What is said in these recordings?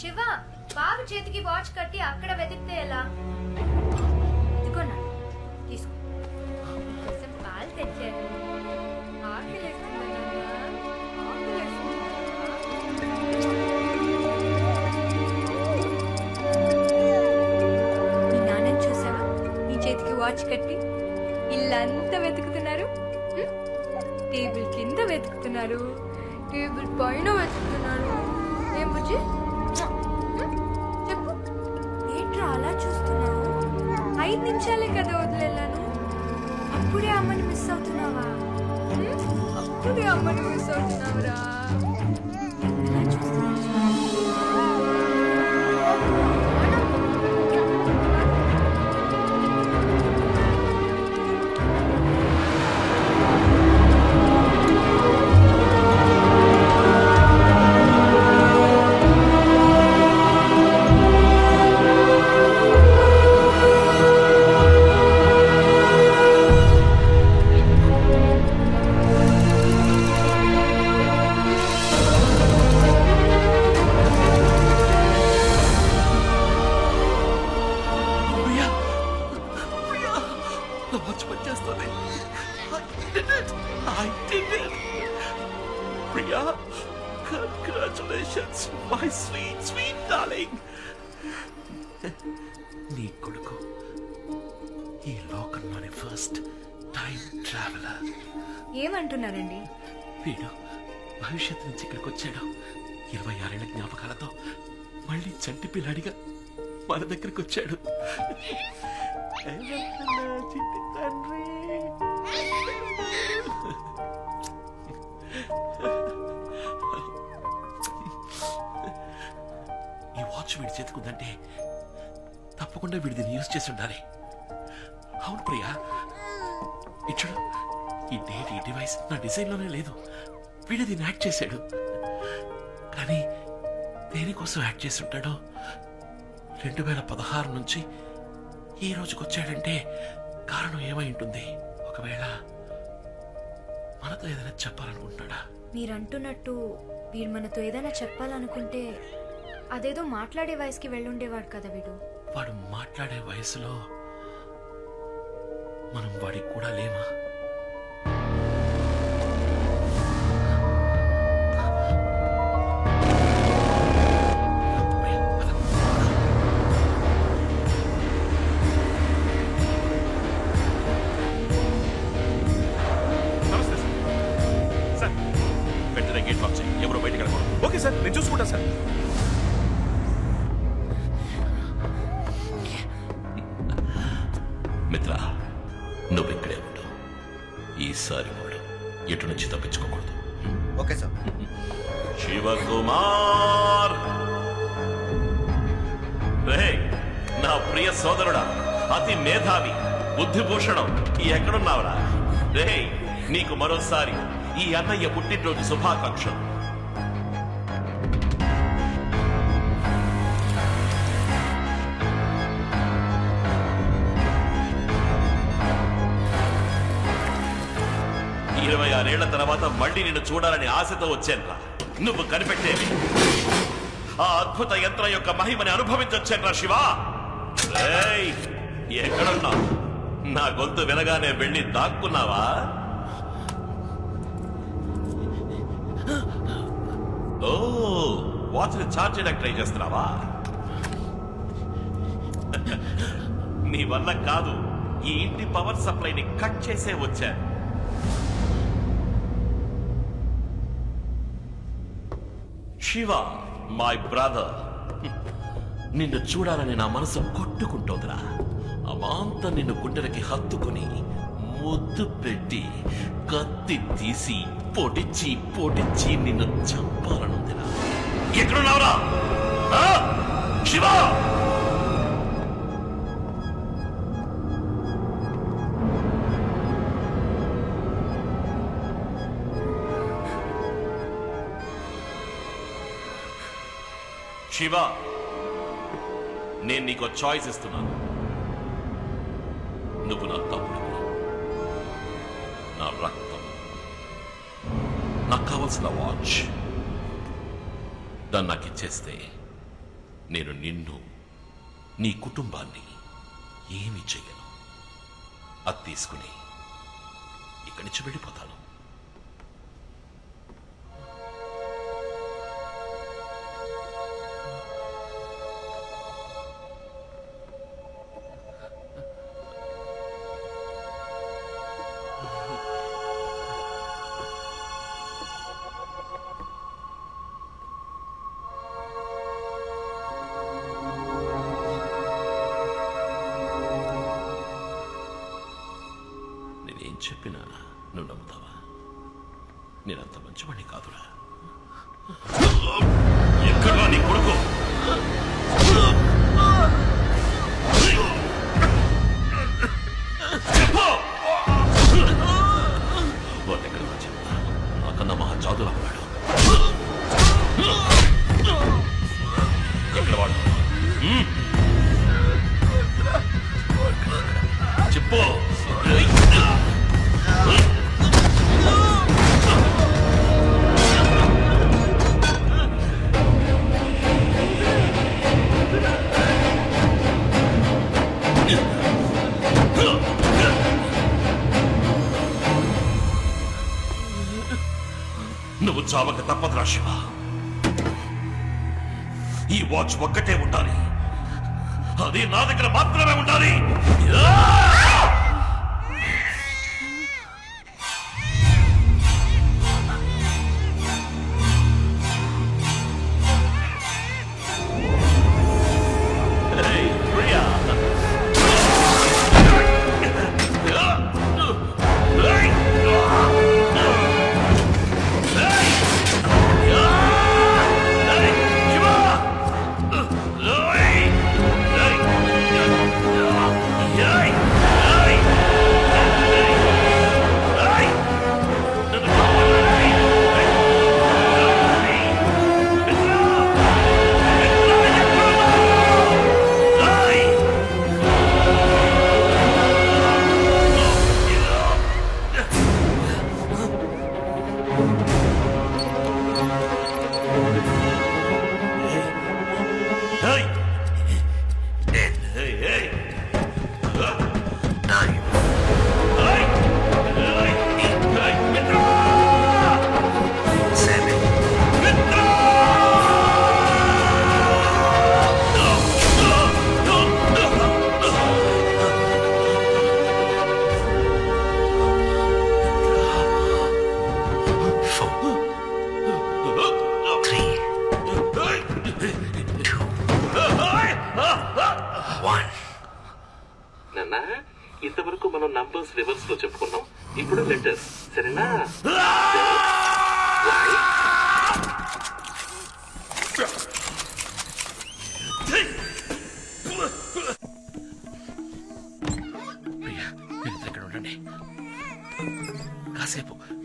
శివ బాబు చేతికి వాచ్ కట్టి అక్కడ వెతికితే ఎలా? తీసుకో. పాలు తెచ్చాను చూసావా? నీ చేతికి వాచ్ కట్టి ఇల్లంతా వెతుకుతున్నారు. టేబుల్ కింద వెతుకుతున్నారు. టేబుల్ పైన వెతుకుతున్నారు. ఏం బుజ్జి? ఐదు నిమిషాలే కదా వదిలేను అప్పుడే అమ్మని మిస్ అవుతున్నావా? అప్పుడే అమ్మని మిస్ అవుతున్నావురా. ట్రావెలర్ ఏమంటున్నారండి? వీడు భవిష్యత్తు నుంచి ఇక్కడికి వచ్చాడు. ఇరవై ఆరేళ్ళ జ్ఞాపకాలతో మళ్ళీ చంటి పిల్లాడిగా మన దగ్గరికి వచ్చాడు. ఈ వాచ్ వీడి చేతుకుందంటే తప్పకుండా వీడి దీన్ని యూజ్ చేసి ఉండాలి. అవును ప్రియా. ఇచ్చుడు. ఈ ఈ డివైస్. నా డిజైన్లోనే లేదు. వీడు దీన్ని యాడ్ చేశాడు. కానీ దేనికోసం యాడ్ చేసి ఉంటాడో? రెండు వేల పదహారు నుంచి ఈ రోజుకి వచ్చాడంటే కారణం ఏమై ఉంటుంది? ఒకవేళ మనతో ఏదైనా చెప్పాలనుకుంటున్నాడా? మీరు అంటున్నట్టు వీడు మనతో ఏదైనా చెప్పాలనుకుంటే అదేదో మాట్లాడే వయసుకి వెళ్ళుండేవాడు కదా వీడు. వాడు మాట్లాడే వయసులో మనం వాడికి కూడా లేమా? ప్రియ సోదరుడా అతి మేధావి బుద్ధిభూషణం ఎక్కడున్నావురా? రే నీకు మరోసారి ఈ అన్నయ్య పుట్టినరోజు శుభాకాంక్షలు. ఇరవై ఆరేళ్ళ తర్వాత మళ్ళీ నిన్ను చూడాలని ఆశతో వచ్చానురా. నువ్వు కనిపెట్టేవి. ఆ అద్భుత యంత్రం యొక్క మహిమని అనుభవించొచ్చానురా శివా. ఎక్కడున్నావు? నా గొంతు వినగానే వెళ్ళి దాక్కున్నావా? ఓ వాచ్ని చార్జ్ చేయడానికి ట్రై చేస్తున్నావా? నీ వల్ల కాదు ఈ ఇంటి పవర్ సప్లైని కట్ చేసే వచ్చాను శివ మై బ్రదర్. నిన్ను చూడాలని నా మనసు కొట్టుకుంటోందిరా. అమాంత నిన్ను గుండెలకి హత్తుకుని ముద్దు పెట్టి కత్తి తీసి పొడిచి పొడిచి నిన్ను చంపాలనుందిరా. ఎక్కడున్నావురా? శివ! శివ! నేను నీకు చాయిస్ ఇస్తున్నాను. నువ్వు నా తమ్ముడు నా రక్తం. నాకు కావలసిన వాచ్ దాన్ని నాకు ఇచ్చేస్తే నేను నిన్ను నీ కుటుంబాన్ని ఏమి చెయ్యను అది తీసుకుని ఇక్కడి నుంచి వెళ్ళిపోతాను. నేనేం చెప్పినా నువ్వు నమ్ముతావా? నేనంత మంచివాడిని కాదురా. ఎక్కడా నీ కొడుకు? చావక తప్పదురా శివ. ఈ వాచ్ ఒక్కటే ఉండాలి. అది నా దగ్గర మాత్రమే ఉండాలి.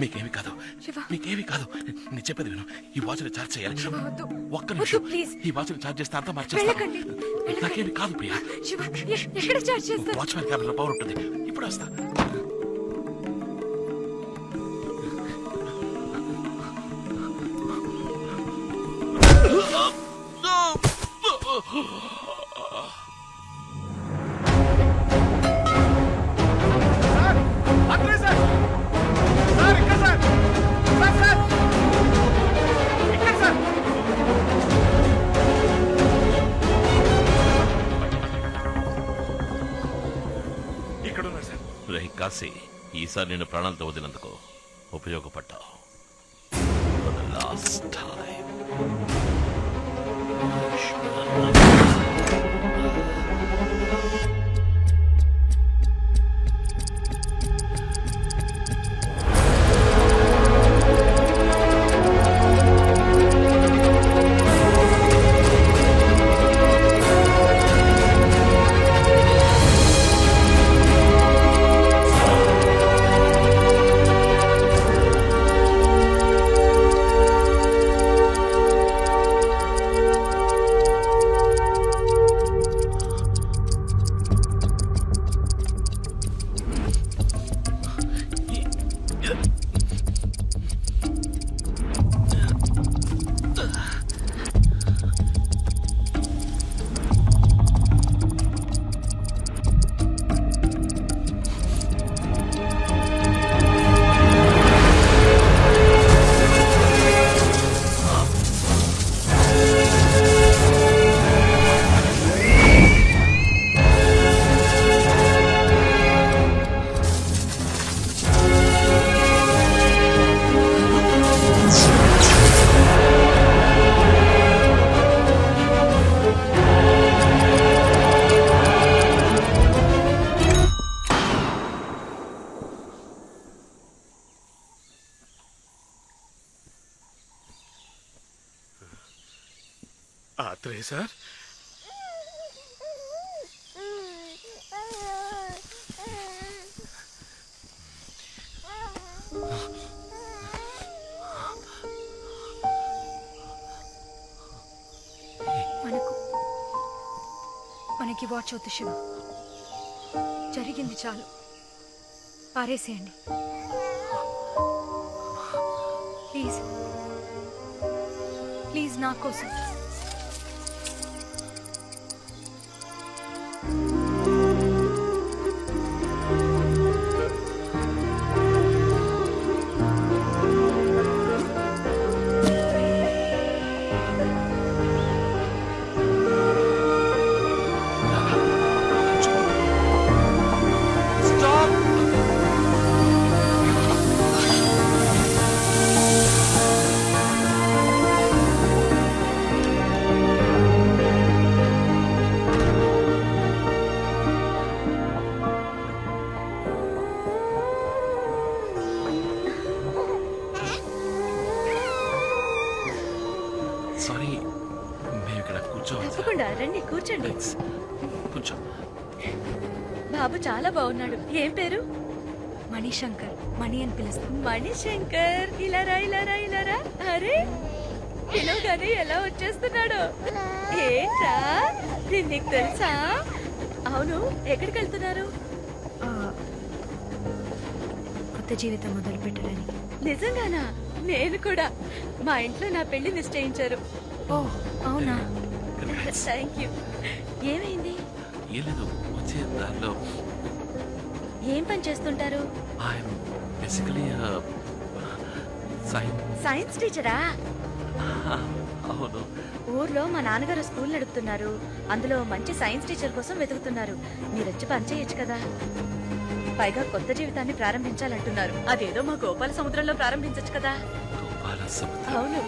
మీకేమి కాదు. మీకేమి కాదు. నేను చెప్పేది విను. ఈ వాచ్ ఛార్జ్ చేయాలి. ఒక్క నిమిషం. ఈ వాచ్ ఛార్జ్ చేస్తే అంతా. మార్చేస్తాను నాకేమి కాదు ప్రియా. చార్జ్ వాచ్మెన్ క్యాబిన్లో పవర్ ఉంటుంది. ఇప్పుడు వస్తా. అక్కడే రే కాశీ ఈసారి నేను ప్రాణాలతో వదిలినందుకు ఉపయోగపడ్డావు. లాస్ట్ టైం మనకి వాచ్ జరిగింది చాలు. పారేసేయండి. ప్లీజ్. ప్లీజ్ నా కోసం. కూర్చో. బాబు చాలా బాగున్నాడు. ఏం పేరు? మణిశంకర్. మణి అని పిలుస్తాం మణిశంకర్. ఇలారా ఇలారా ఇలారా అరే పిలవగానే ఎలా వచ్చేస్తున్నాడు? ఏంట్రా? నేను నీకు తెలుసా? అవును ఎక్కడికి వెళ్తున్నారు? ఆ, కొత్త జీవితం మొదలు పెట్టడానికి. నిజంగానా? నేను కూడా. మా ఇంట్లో నా పెళ్ళి నిశ్చయించారు. ఓ అవునా? థ్యాంక్ యూ ఏమైంది? ఏం లేదు వచ్చే దారిలో ఏం పని చేస్తుంటారు? ఐఎమ్ బేసికలీ సైన్ సైన్స్ టీచరా అవును. ఊర్లో మా నాన్నగారు స్కూల్ నడుపుతున్నారు. అందులో మంచి సైన్స్ టీచర్ కోసం వెతుకుతున్నారు. మీరొచ్చి పని చేయొచ్చు కదా. పైగా కొత్త జీవితాన్ని ప్రారంభించాలంటున్నారు. అదేదో మా గోపాల సముద్రంలో ప్రారంభించొచ్చు కదా. గోపాల సముద్రం. అవును.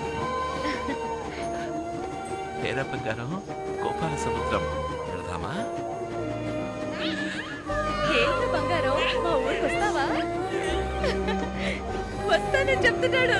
పేర బంగారం గోపాల సముద్రం. వెళదామా? ఏంటి బంగారం? మా ఊరికి వస్తావా? వస్తానని చెప్తున్నాడు.